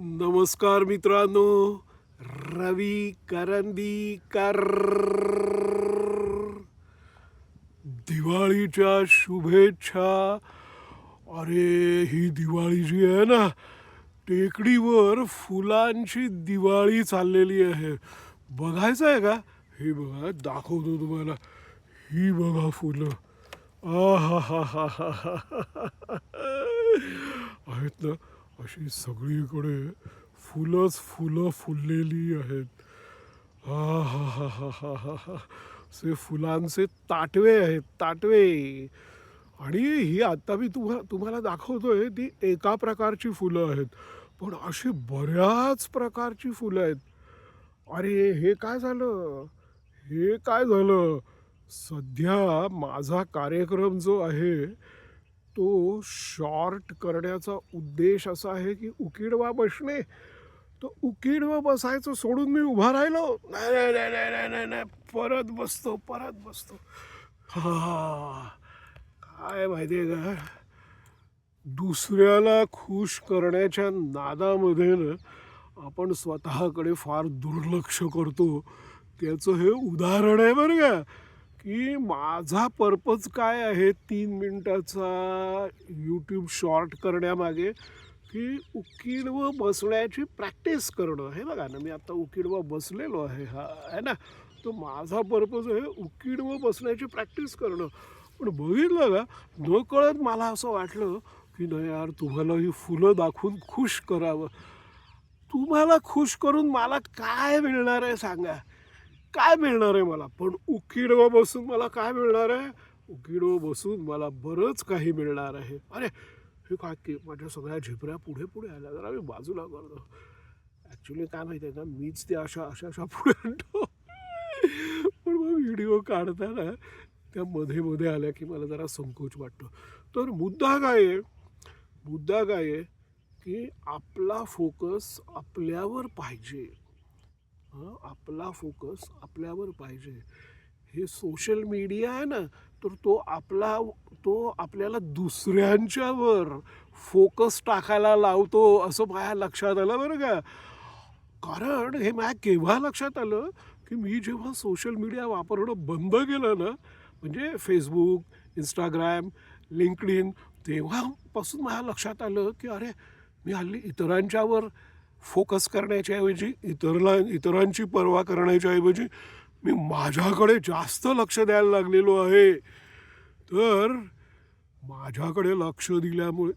नमस्कार मित्रांनो रवी करंदीकर. दिवाळीच्या शुभेच्छा. अरे ही दिवाळी जी आहे ना टेकडीवर फुलांची दिवाळी चाललेली आहे. बघायचं आहे का? हे बघा दाखवतो तुम्हाला. ही बघा फुलं. आ हा हा हा हा हा आहेत ना? अशी सगळीकडे फुलंच फुलं फुललेली आहेत. हा हा हा हा हा हा हा. से फुलांचे ताटवे आहेत ताटवे. आणि ही आता मी तुम्हा तुम्हाला दाखवतोय ती एका प्रकारची फुलं आहेत. पण अशी बऱ्याच प्रकारची फुलं आहेत. अरे हे काय झालं? हे काय झालं? सध्या माझा कार्यक्रम जो आहे तो शॉर्ट करण्याचा उद्देश असा आहे की उकिडवा बसणे. तो उकिडवा बसायचं सोडून मी उभा राहिलो. नाही नाही नाही नाही नाही नाही नाही. परत बसतो परत बसतो. हा काय माहिती आहे का? दुसऱ्याला खुश करण्याच्या नादामध्ये ना आपण स्वतःकडे फार दुर्लक्ष करतो. त्याचं हे उदाहरण आहे बरं का. की माझा पर्पज काय आहे तीन मिनटाचा यूट्यूब शॉर्ट करण्यामागे? की उकिडवं बसण्याची प्रॅक्टिस करणं. हे बघा ना मी आता उकिडवा बसलेलो आहे हा आहे ना? तो माझा पर्पज आहे उकिडवं बसण्याची प्रॅक्टिस करणं. पण बघितलं का न कळत मला असं वाटलं की नाही यार तुम्हाला ही फुलं दाखवून खुश करावं. तुम्हाला खुश करून मला काय मिळणार आहे सांगा? काय मिळणार आहे मला? पण उकिडवं बसून मला काय मिळणार आहे? उकिडवं बसून मला बरंच काही मिळणार आहे. अरे हे काय की माझ्या सगळ्या झिपऱ्या पुढे पुढे आल्या. जरा मी बाजूला करतो. ॲक्च्युली काय माहिती आहे का? मीच त्या अशा अशा अशा पुढे आणतो. पण मग व्हिडिओ काढताना त्या मध्ये मध्ये आल्या की मला जरा संकोच वाटतो. तर मुद्दा काय आहे? मुद्दा काय आहे की आपला फोकस आपल्यावर पाहिजे. आपला फोकस आपल्यावर पाहिजे. हे सोशल मीडिया आहे ना तर तो आपला तो आपल्याला दुसऱ्यांच्यावर फोकस टाकायला लावतो असं माझ्या लक्षात आलं बरं का. कारण हे माझ्या केव्हा लक्षात आलं की मी जेव्हा सोशल मीडिया वापरणं बंद केलं ना म्हणजे फेसबुक इंस्टाग्राम लिंकडिन तेव्हापासून माझ्या लक्षात आलं की अरे मी हल्ली इतरांच्यावर फोकस करण्याच्या ऐवजी इतरला इतरांची पर्वा करण्याच्या ऐवजी मी माझ्याकडे जास्त लक्ष द्यायला लागलेलो आहे. तर माझ्याकडे लक्ष दिल्यामुळे